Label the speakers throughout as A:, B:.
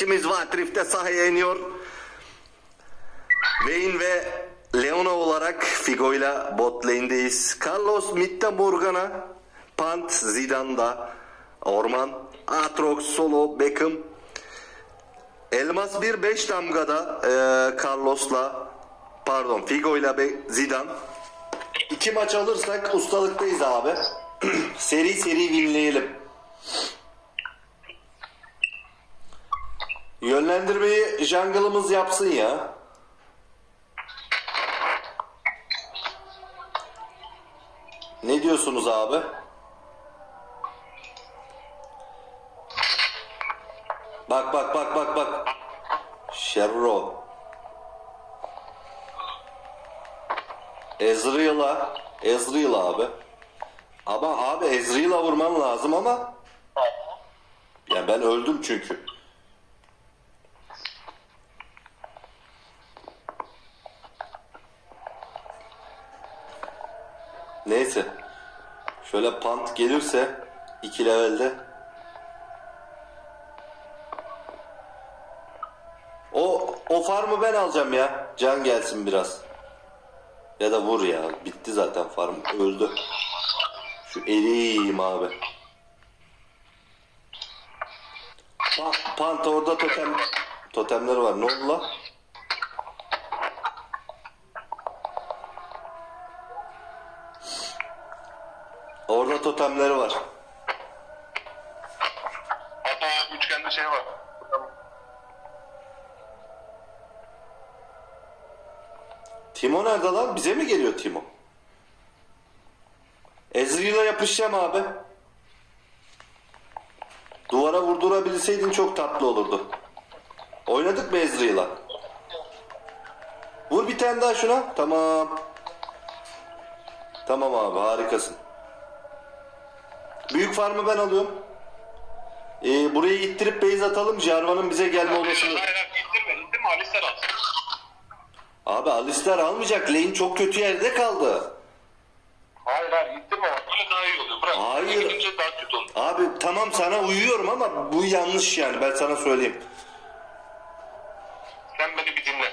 A: 5'imiz Vantrif'te sahaya iniyor. Wayne ve Leona olarak Figo ile bot lane'deyiz. Carlos Mitte Morgana, Pant Zidane'da, Orman, Atrox, Solo, Beckham. Elmas 1 5 damgada eee Carlos'la pardon Figo ile Zidane. İki maç alırsak ustalıktayız abi. seri seri winleyelim. Yönlendirmeyi jungle'ımız yapsın ya. Ne diyorsunuz abi? Bak bak bak bak bak. Sherro. Ezreal'a. Ezreal abi. Ama abi Ezreal'a vurman lazım ama. Ya ben öldüm çünkü. Neyse. Şöyle pant gelirse iki levelde. O o farmı ben alacağım ya. Can gelsin biraz. Ya da vur ya. Bitti zaten farm. Öldü. Şu eriyim abi. Pa- Pant orada totem totemleri var. Ne oldu la? Bize mi geliyor Timo? Ezreal'a yapışacağım abi. Duvara vurdurabilseydin çok tatlı olurdu. Oynadık mı Ezreal'a? Vur bir tane daha şuna. Tamam. Tamam abi harikasın. Büyük farmı ben alıyorum. Ee, burayı ittirip base atalım. Jarvan'ın bize gelme olasılığı.
B: Hayır hayır indirme indirme Alistar al.
A: Abi Alistar almayacak. Lane çok kötü yerde kaldı.
B: Hayır hayır indirme. Böyle daha iyi oluyor. Bırak.
A: Hayır.
B: Gidince daha kötü olur.
A: Abi tamam sana uyuyorum ama bu yanlış yani ben sana söyleyeyim.
B: Sen beni bir dinle.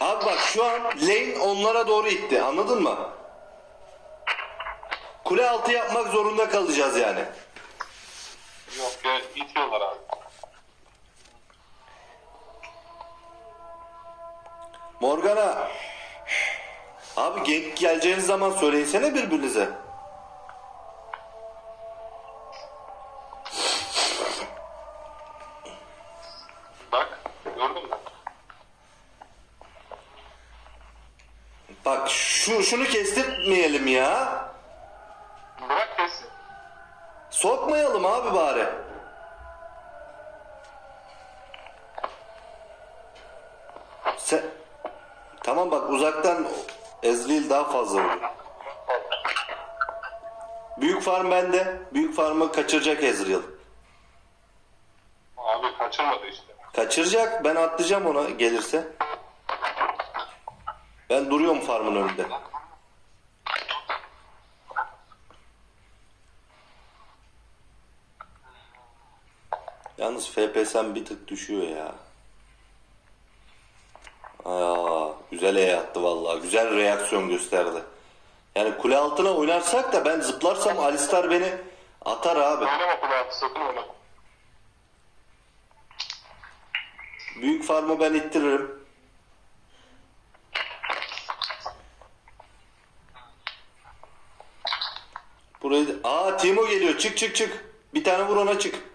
A: Abi bak şu an lane onlara doğru itti anladın mı? Kule altı yapmak zorunda kalacağız yani.
B: Yok ya itiyorlar abi.
A: Morgana. Abi genk geleceğiniz zaman söyleyinsene birbirinize.
B: Bak gördün mü?
A: Bak şu şunu kestirmeyelim ya. Tamam bak uzaktan Ezreal daha fazla vuruyor. Büyük farm bende. Büyük farmı kaçıracak Ezreal.
B: Abi kaçırmadı işte.
A: Kaçıracak. Ben atlayacağım ona gelirse. Ben duruyorum farmın önünde. Yalnız FPS'm bir tık düşüyor ya. Aa, güzel E attı vallahi. Güzel reaksiyon gösterdi. Yani kule altına oynarsak da ben zıplarsam Alistar beni atar abi.
B: Oynama kulağı sakın oynama.
A: Büyük farmı ben ittiririm. Burayı Aa Timo geliyor. Çık çık çık. Bir tane vur ona çık.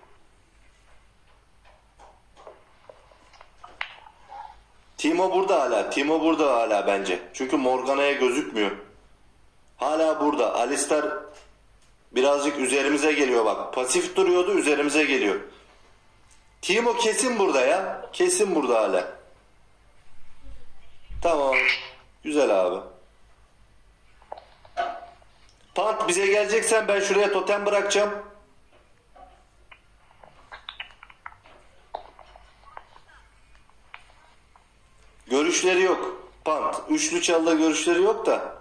A: Timo burada hala. Timo burada hala bence. Çünkü Morgana'ya gözükmüyor. Hala burada. Alistar birazcık üzerimize geliyor bak. Pasif duruyordu üzerimize geliyor. Timo kesin burada ya. Kesin burada hala. Tamam. Güzel abi. Pant bize geleceksen ben şuraya totem bırakacağım. Görüşleri yok. Pant. Üçlü çalda görüşleri yok da.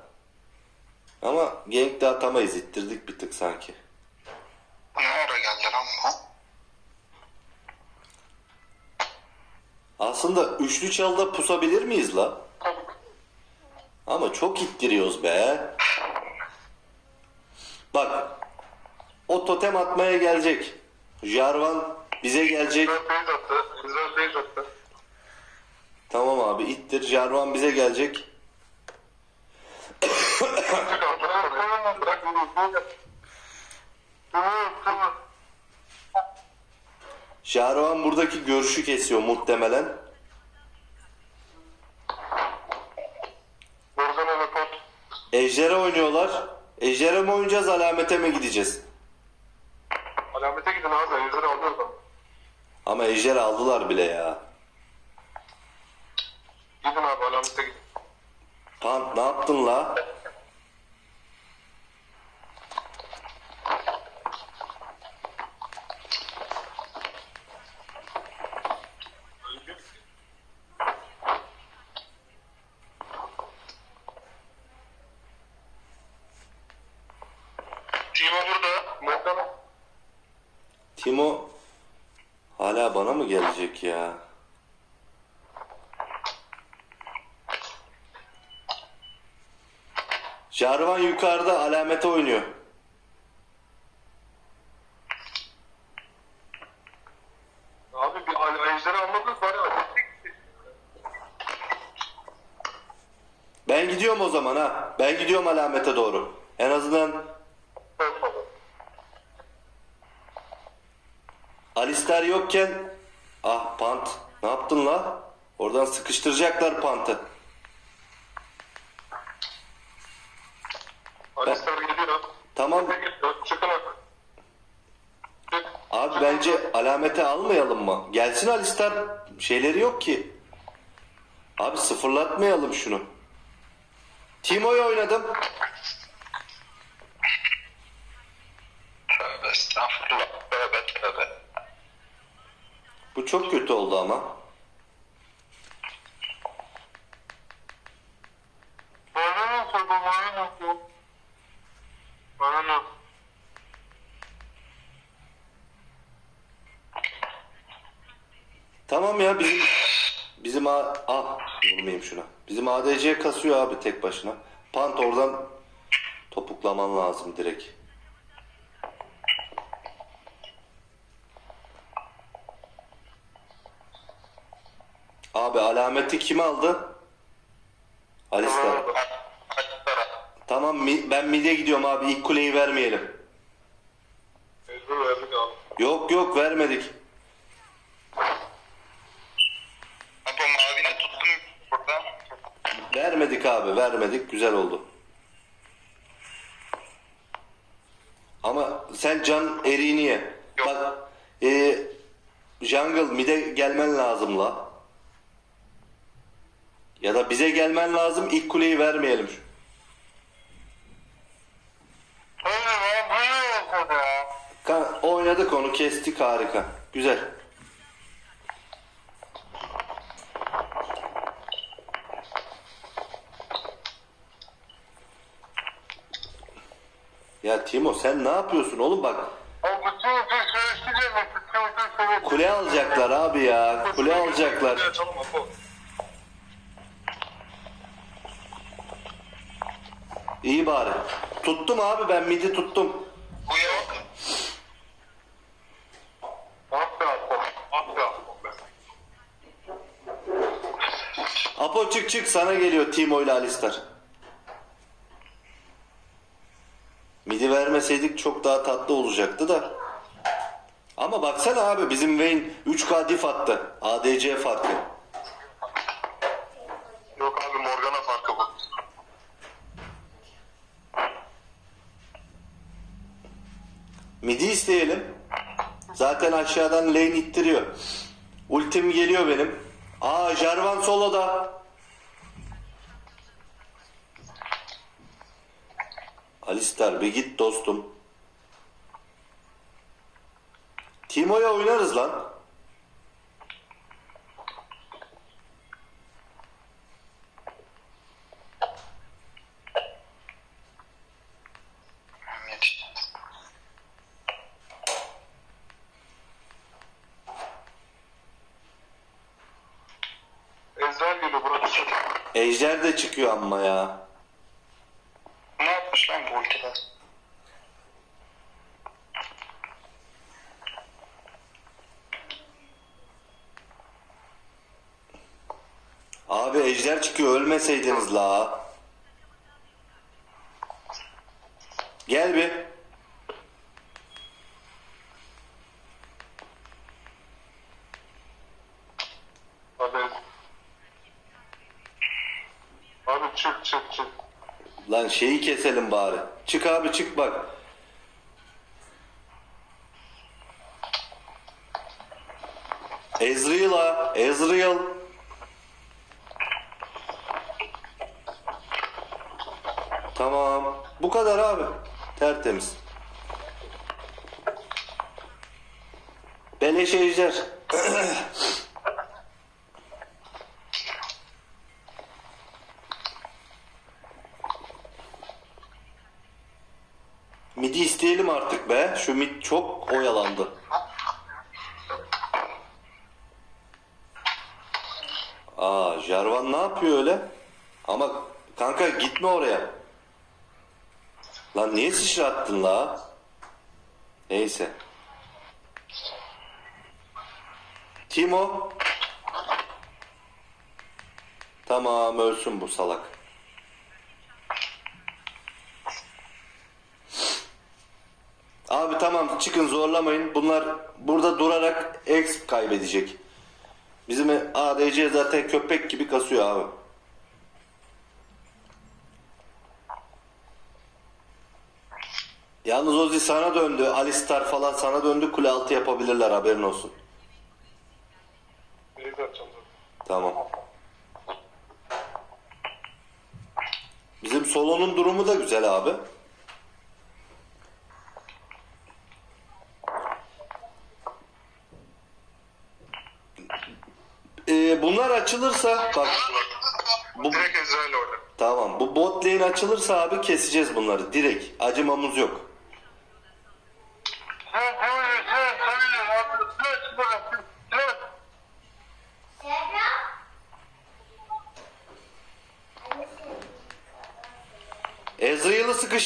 A: Ama gank de atamayız. İttirdik bir tık sanki.
B: Rampa.
A: Aslında üçlü çalda pusabilir miyiz la? Ama çok ittiriyoruz be. Bak. O totem atmaya gelecek. Jarvan bize gelecek.
B: Güzel base attı. Güzel base attı.
A: Tamam abi ittir. Jarvan bize gelecek. Jarvan buradaki görüşü kesiyor muhtemelen. Ejder'e oynuyorlar. Ejder'e mi oynayacağız alamete mi gideceğiz?
B: Alamete gidin abi. Yüzleri alıyoruz ama.
A: Ama Ejder aldılar bile ya.
B: Gidin abi alamete gidin.
A: Pant ne yaptın la?
B: Timo burada. Morgana.
A: Timo hala bana mı gelecek ya? Jarvan yukarıda alamete oynuyor.
B: Abi bir al- ejderi almadınız bari alamete.
A: Ben gidiyorum o zaman ha. Ben gidiyorum alamete doğru. En azından. Alistar yokken ah pant ne yaptın la? Oradan sıkıştıracaklar pantı.
B: Alistar geliyor.
A: Tamam
B: Ne geliyor? Çıkın abi. Çık.
A: abi bence alamete almayalım Alistar şeyleri yok ki. Abi sıfırlatmayalım şunu. Timo'yu oynadım.
B: Tövbe estağfurullah. Tövbe tövbe.
A: Bu çok kötü oldu ama.
B: Bana nasıl bu bana nasıl? Bana nasıl?
A: Tamam ya bizim bizim A ah vurmayayım şuna. Bizim ADC kasıyor abi tek başına. Pant oradan topuklaman lazım direkt. Abi alameti kim aldı? Alistar. Tamam ben mid'e gidiyorum abi ilk kuleyi vermeyelim. Yok yok vermedik.
B: Apo mavini tuttum burada.
A: Vermedik abi vermedik güzel oldu. Ama sen can eriğini ye.
B: Yok.
A: Bak e, jungle mid'e gelmen lazım la. Ya da bize gelmen lazım ilk kuleyi vermeyelim. Ka- oynadık onu kestik harika. Güzel. Ya Timo sen ne yapıyorsun oğlum bak. Kule alacaklar abi ya. Kule alacaklar. İyi bari. Tuttum abi ben midi tuttum.
B: Apo
A: çık çık sana geliyor Timo ile Alistar. Vermeseydik çok daha tatlı olacaktı da. Ama baksana abi bizim Vayne 3K diff attı. ADC farkı.
B: Yok abi Morgana farkı bu.
A: Midi isteyelim. Zaten aşağıdan lane ittiriyor. Ultim geliyor benim. Aa Jarvan soloda. ister. Bir git dostum. Timo'ya oynarız lan. Ejder de çıkıyor amma ya. Çıkıyor ölmeseydiniz la. Gel bir.
B: Hadi. Abi çık çık çık.
A: Lan şeyi keselim bari. Çık abi çık bak. Ezreal ha. Ezreal. Tamam. Bu kadar abi. Tertemiz. Beleş ejder. Midi isteyelim artık be. Şu mid çok oyalandı. Aa, Jarvan ne yapıyor öyle? Ama kanka gitme oraya. Lan niye sıçrattın la? Neyse. Timo. Tamam ölsün bu salak. Abi tamam çıkın zorlamayın. Bunlar burada durarak X kaybedecek. Bizim ADC zaten köpek gibi kasıyor abi. Yalnız Ozi sana döndü. Alistar falan sana döndü. Kule altı yapabilirler haberin olsun. Tamam. Bizim solonun durumu da güzel abi. Ee, bunlar açılırsa bak bu
B: Direkt Ezreal orada.
A: tamam bu bot lane açılırsa abi keseceğiz bunları direkt acımamız yok.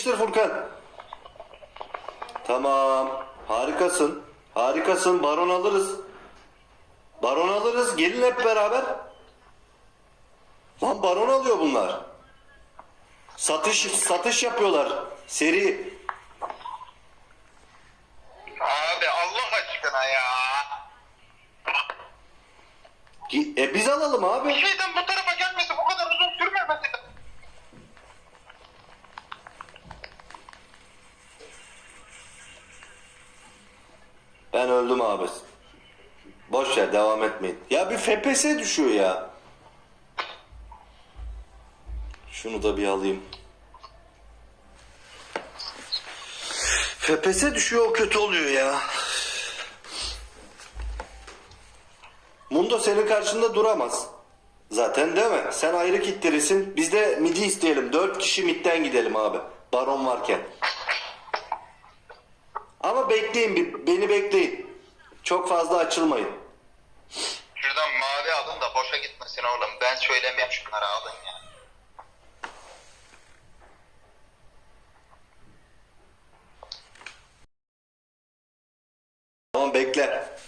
A: Sıkıştır Furkan. Tamam. Harikasın. Harikasın. Baron alırız. Baron alırız. Gelin hep beraber. Lan baron alıyor bunlar. Satış satış yapıyorlar. Seri.
B: Abi Allah aşkına ya.
A: E biz alalım abi.
B: Bir şeyden bu tarafa
A: Ben öldüm abi. Boş ver devam etmeyin. Ya bir FPS düşüyor ya. Şunu da bir alayım. FPS düşüyor o kötü oluyor ya. Mundo senin karşında duramaz. Zaten değil mi? Sen ayrı kitleresin. Biz de midi isteyelim. Dört kişi midden gidelim abi. Baron varken. Ama bekleyin bir. Beni bekleyin. Çok fazla açılmayın.
B: Şuradan mavi alın da boşa gitmesin oğlum. Ben söylemeyeyim şunları alın ya.
A: Tamam bekle.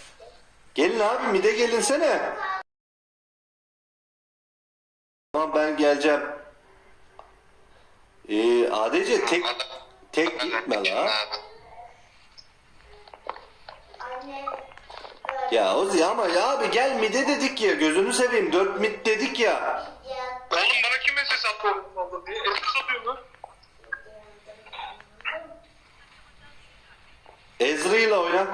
A: Gelin abi mide gelinsene. Tamam ben geleceğim. Ee, ADC tek tek gitme la. Ya Ozi ama ya abi gel mide dedik ya gözünü seveyim dört mid dedik ya.
B: Oğlum bana kim SS attı diye? SS atıyor mu?
A: Ezreal ile oyna.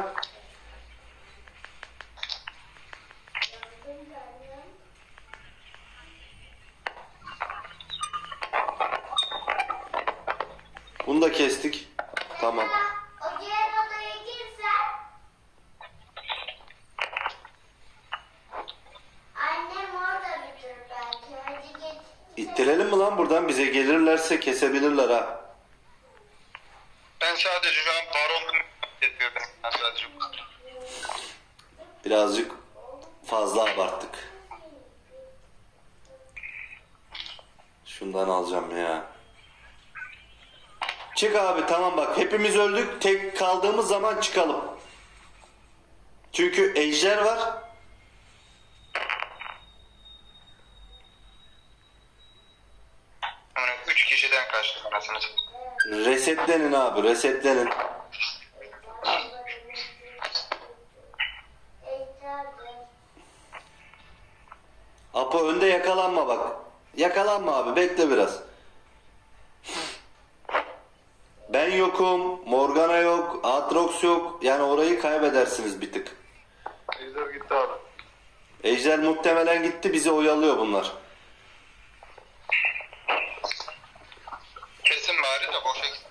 A: Bunu da kestik. Tamam.
C: O diğer odaya girsen annem orada bitir belki. Hadi git.
A: İttirelim mi lan buradan bize gelirlerse kesebilirler ha.
B: Ben sadece şu an baron ediyorum. Ben sadece bu kadar.
A: Birazcık fazla abarttık. Şundan alacağım ya. Çık abi tamam bak hepimiz öldük tek kaldığımız zaman çıkalım. Çünkü ejder var. Resetlenin abi resetlenin. Apo önde yakalanma bak. Yakalanma abi bekle biraz. Ben yokum, Morgana yok, Atrox yok. Yani orayı kaybedersiniz bir tık.
B: Ejder gitti abi.
A: Ejder muhtemelen gitti bizi oyalıyor bunlar.
B: Kesin bari de boşa gitti.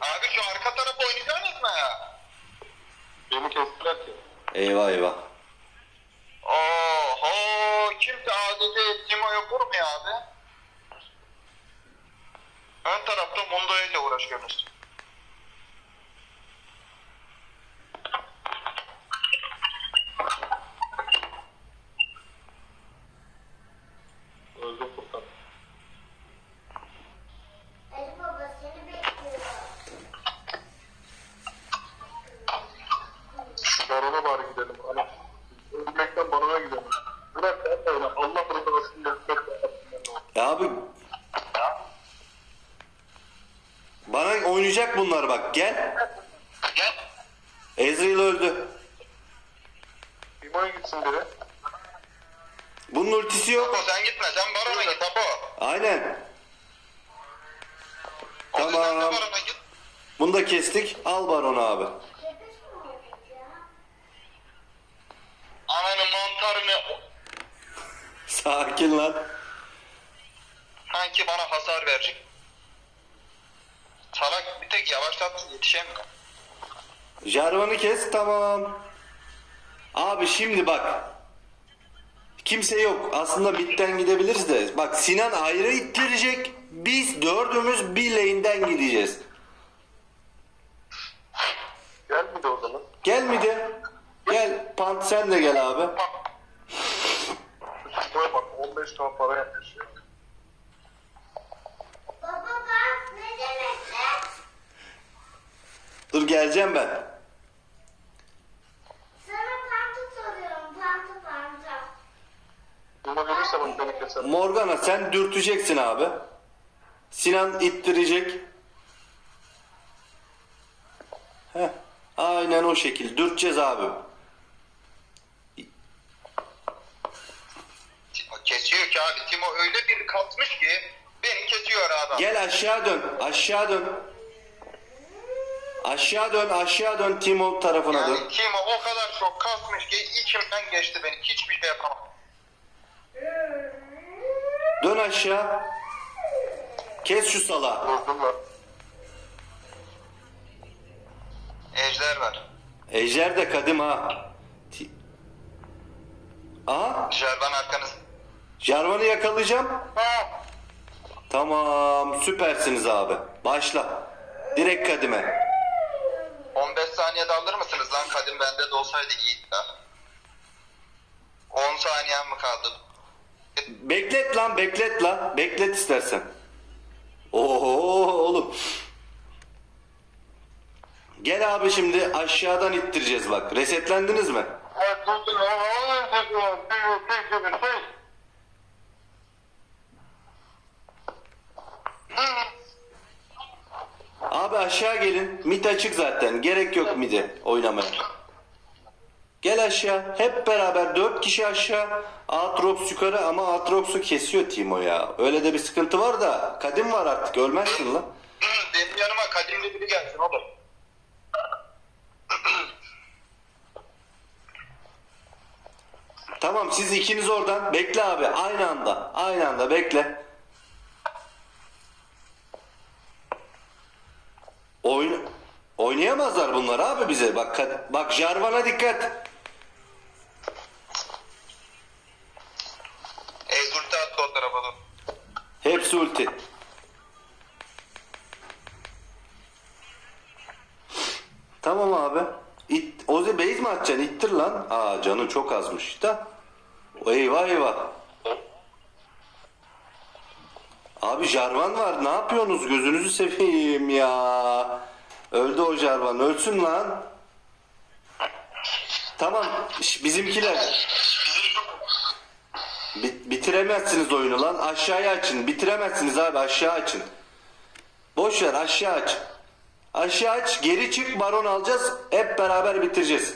B: Abi şu arka taraf oynayacaksınız mı ya? Beni kestiler ki.
A: Eyvah eyvah.
B: Oho kimse adeti Timo'ya vurmuyor abi. Ön tarafta Mundo ile uğraşıyorsunuz. Öldüm Furkan.
C: Ali baba seni bekliyor.
B: Şu barona bari gidelim. Ana. Ölmekten barona gidelim. Bırak sen de Allah rızasını yapmak
A: Ya abi bana oynayacak bunlar bak gel.
B: Gel.
A: Ezreal öldü.
B: Timo'ya gitsin biri.
A: Bunun ultisi yok.
B: Apo sen gitme sen barona git Apo.
A: Aynen.
B: Tamam. Sen de
A: Tamam.
B: barona git.
A: Bunu da kestik. Al Baron abi.
B: Ananın mantarını
A: Sakin lan.
B: sanki bana hasar verecek. Salak bir tek yavaşlat yetişemiyor.
A: Jarvan'ı kes tamam. Abi şimdi bak. Kimse yok. Aslında bitten gidebiliriz de. Bak Sinan ayrı ittirecek. Biz dördümüz bir lane'den gideceğiz.
B: Gel bir de o zaman.
A: Gel mi de? Gel. Pant sen de gel abi.
B: Şuraya bak 15 ton para yapmış ya.
C: Baba bak ne demek lan?
A: Dur geleceğim ben.
C: Sana pantı soruyorum. Pantı pantı.
A: Morgana sen dürteceksin abi. Sinan ittirecek. Heh. Aynen o şekil. Dürteceğiz abi.
B: Kesiyor ki abi. Timo öyle bir katmış ki beni kesiyor adam.
A: Gel aşağı dön. Aşağı dön. Aşağı dön. Aşağı dön. Timo tarafına dön.
B: Yani Timo o kadar çok kasmış ki içimden geçti beni. Hiçbir şey yapamam.
A: Dön aşağı. Kes şu sala.
B: Vurdum Ejder var.
A: Ejder de kadim ha. Ti- Aha.
B: Jervan arkanız.
A: Jarvan'ı yakalayacağım.
B: Ha.
A: Tamam. Süpersiniz abi. Başla. Direkt kadime.
B: 15 saniyede alır mısınız lan? Kadim bende de olsaydı iyiydi ha. 10 saniyem mi kaldı?
A: Beklet lan beklet lan. Beklet istersen. Oho oğlum. Gel abi şimdi aşağıdan ittireceğiz bak. Resetlendiniz mi? Abi aşağı gelin. Mid açık zaten. Gerek yok midi oynamaya. Gel aşağı. Hep beraber dört kişi aşağı. Aatrox yukarı ama Aatrox'u kesiyor Timo ya. Öyle de bir sıkıntı var da. Kadim var artık. Ölmezsin lan.
B: Benim yanıma kadimli biri gelsin oğlum.
A: Tamam siz ikiniz oradan. Bekle abi. Aynı anda. Aynı anda bekle. Oynayamazlar bunlar abi bize. Bak bak Jarvan'a dikkat.
B: Ezulti attı o tarafa.
A: Hepsi ulti. Tamam abi. İt, Ozi base mi atacaksın? İttir lan. Aa canın çok azmış da. Eyvah eyvah. Abi Jarvan var. Ne yapıyorsunuz? Gözünüzü seveyim ya. Öldü o Jarvan. Ölsün lan. Tamam. Bizimkiler. Bi- bitiremezsiniz oyunu lan. Aşağıya açın. Bitiremezsiniz abi. Aşağı açın. Boş ver aşağı aç. Aşağı aç. Geri çık. Baron alacağız. Hep beraber bitireceğiz.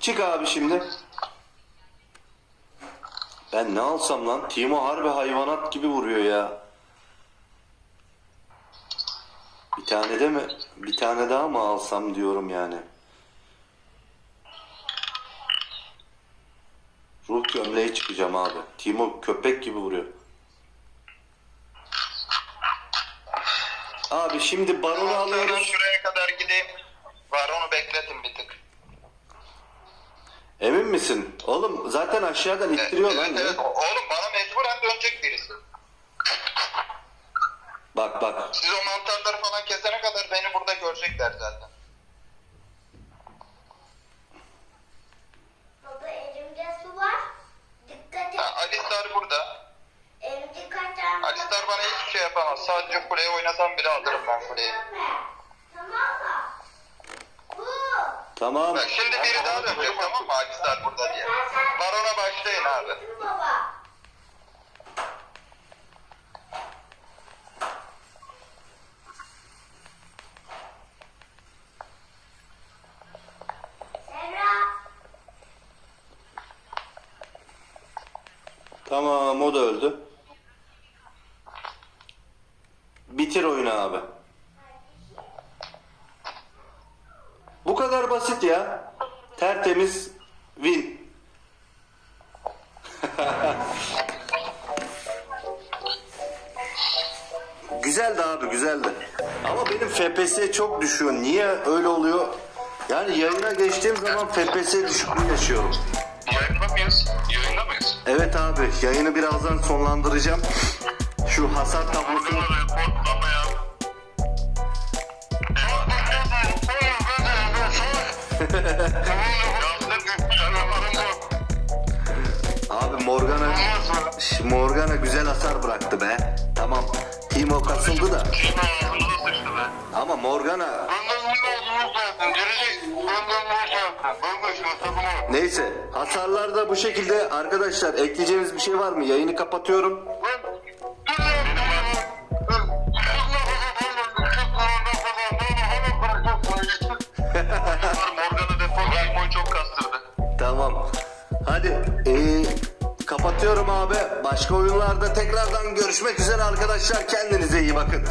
A: Çık abi şimdi. Ben ne alsam lan? Timo harbi hayvanat gibi vuruyor ya. Bir tane de mi? Bir tane daha mı alsam diyorum yani. Ruh gömleği çıkacağım abi. Timo köpek gibi vuruyor. Abi şimdi baronu
D: Ben
A: alıyoruz.
D: şuraya kadar gideyim. Var onu bekletin bir tık.
A: Emin misin? Oğlum zaten aşağıdan ittiriyor
D: evet,
A: lan.
D: evet.
A: ne?
D: Oğlum bana mecburen dönecek birisi.
A: Bak bak.
D: Siz o mantarları falan kesene kadar beni burada görecekler zaten.
C: Baba elimde su var. Dikkat et.
D: Ha, Alistar burada.
C: Elimde kaç tane
D: Alistar bana hiçbir şey yapamaz. Sadece kuleye oynasam bile alırım ben kuleyi.
C: Tamam mı? Bu.
A: Tamam.
D: Bak şimdi biri daha dönecek tamam mı Alistar burada diye. Barona başlayın abi.
C: Baba. Serra.
A: Tamam da öldü. Bitir oyunu abi. Bu kadar basit ya. Tertemiz win. güzeldi abi güzeldi. Ama benim FPS çok düşüyor. Niye öyle oluyor? Yani yayına geçtiğim zaman FPS düşüklüğü yaşıyorum. Evet abi yayını birazdan sonlandıracağım. Şu hasar tablosunu. Abi Morgana Morgana güzel hasar bıraktı be. Tamam. Timo kasıldı da. Ama Morgana neyse hasarlar da bu şekilde arkadaşlar ekleyeceğiniz bir şey var mı? Yayını kapatıyorum. Tamam. Hadi ee, kapatıyorum abi. Başka oyunlarda tekrardan görüşmek üzere arkadaşlar. Kendinize iyi bakın.